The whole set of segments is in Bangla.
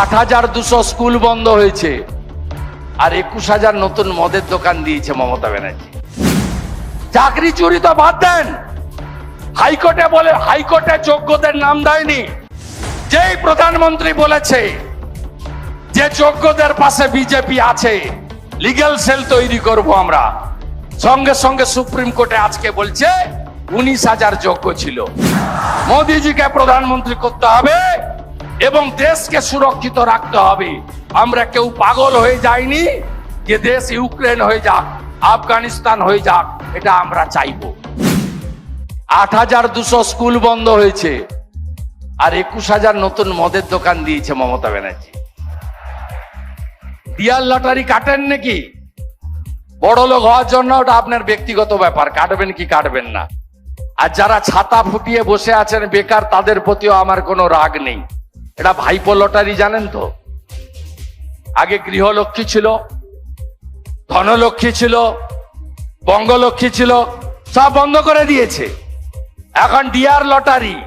আট হাজার দুশো স্কুল বন্ধ হয়েছে। আর একুশ হাজার নতুন মদের দোকান দিয়েছে মমতা ব্যানার্জি। চাকরি চুরি তো বাদ দেন। হাইকোর্টে বলে, হাইকোর্টে যোগ্যদের নাম দেয়নি। যেই প্রধানমন্ত্রী বলেছে যে যোগ্যদের পাশে বিজেপি আছে লিগ্যাল সেল তৈরি করব আমরা। সঙ্গে সঙ্গে সুপ্রিম কোর্টে আজকে বলছে, উনিশ হাজার যোগ্য ছিল। মোদিজিকে প্রধানমন্ত্রী করতে হবে। এবং দেশকে সুরক্ষিত রাখতে হবে। আমরা কেউ পাগল হয়ে যাইনি যে দেশ ইউক্রেন হয়ে যাক, আফগানিস্তান হয়ে যাক, এটা আমরা চাইব। আট হাজার দুশো স্কুল বন্ধ হয়েছে আর একুশ হাজার নতুন মদের দোকান দিয়েছে মমতা ব্যানার্জি। ডিয়ার লটারি কাটেন নাকি? বড় লোক হওয়ার জন্য ওটা আপনার ব্যক্তিগত ব্যাপার, কাটবেন কি কাটবেন না। আর যারা ছাতা ফুটিয়ে বসে আছেন বেকার, তাদের প্রতিও আমার কোনো রাগ নেই। এটা ভাইপো লটারি, জানেন তো? আগে গৃহলক্ষ্মী ছিল, ধনলক্ষ্মী ছিল, বঙ্গলক্ষ্মী ছিল, সব বন্ধ করে দিয়েছে। এখন ডিয়ার লটারি।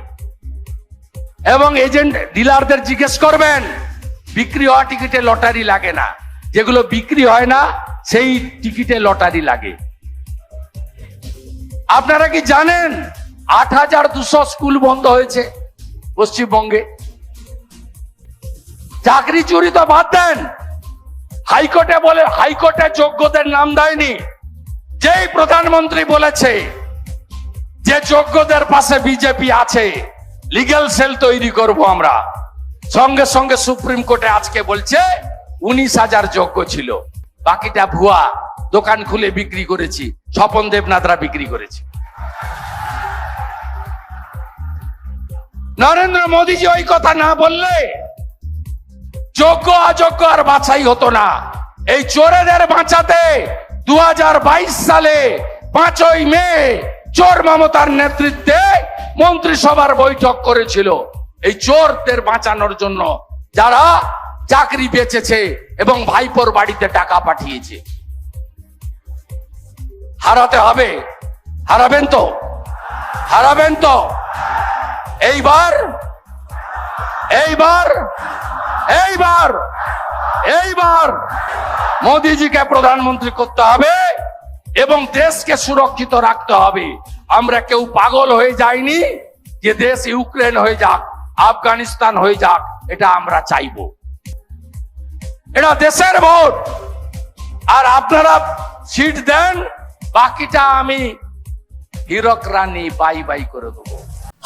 এবং এজেন্ট ডিলারদের জিজ্ঞেস করবেন, বিক্রি হওয়া টিকিটে লটারি লাগে না। যেগুলো বিক্রি হয় না, সেই টিকিটে লটারি লাগে। আপনারা কি জানেন, আট হাজার দুশো স্কুল বন্ধ হয়েছে পশ্চিমবঙ্গে? চাকরি চুরি তো বাদ দেন। হাইকোর্টে বলে, হাইকোর্টে যোগ্যদের নাম দেয়নি। যেই প্রধানমন্ত্রী বলেছে যে যোগ্যদের পাশে বিজেপি আছে লিগ্যাল সেল তৈরি করব আমরা। সঙ্গে সঙ্গে সুপ্রিম কোর্টে আজকে বলছে, উনিশ হাজার যোগ্য ছিল। বাকিটা ভুয়া, দোকান খুলে বিক্রি করেছি, স্বপন দেবনাথরা বিক্রি করেছি। নরেন্দ্র মোদীজি ওই কথা না বললে যোগ্য অযোগ্য আর বাছাই হতো না। এই চোরেদের বাঁচাতে দুই হাজার বাইশ সালে পাঁচই মে চোর মমতার নেতৃত্বে মন্ত্রিসভার বৈঠক করেছিল। এই চোরদের বাঁচানোর জন্য যারা চাকরি বেচেছে এবং ভাইপোর বাড়িতে টাকা পাঠিয়েছে। হারাতে হবে। হারাবেন তো? হারাবেন তো? এইবার এইবার এইবার এইবার মোদিজিকে প্রধানমন্ত্রী করতে হবে এবং দেশকে সুরক্ষিত রাখতে হবে। আমরা কেউ পাগল হয়ে যাইনি যে দেশ ইউক্রেন হয়ে যাক, আফগানিস্তান হয়ে যাক, এটা আমরা চাইব। এটা দেশের ভোট। আর আপনারা সিট দেন, বাকিটা আমি হীরক রানী বাই বাই করে দেবো।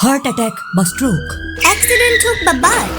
হার্ট অ্যাটাক বা স্ট্রোক, অ্যাক্সিডেন্ট হোক বা বাস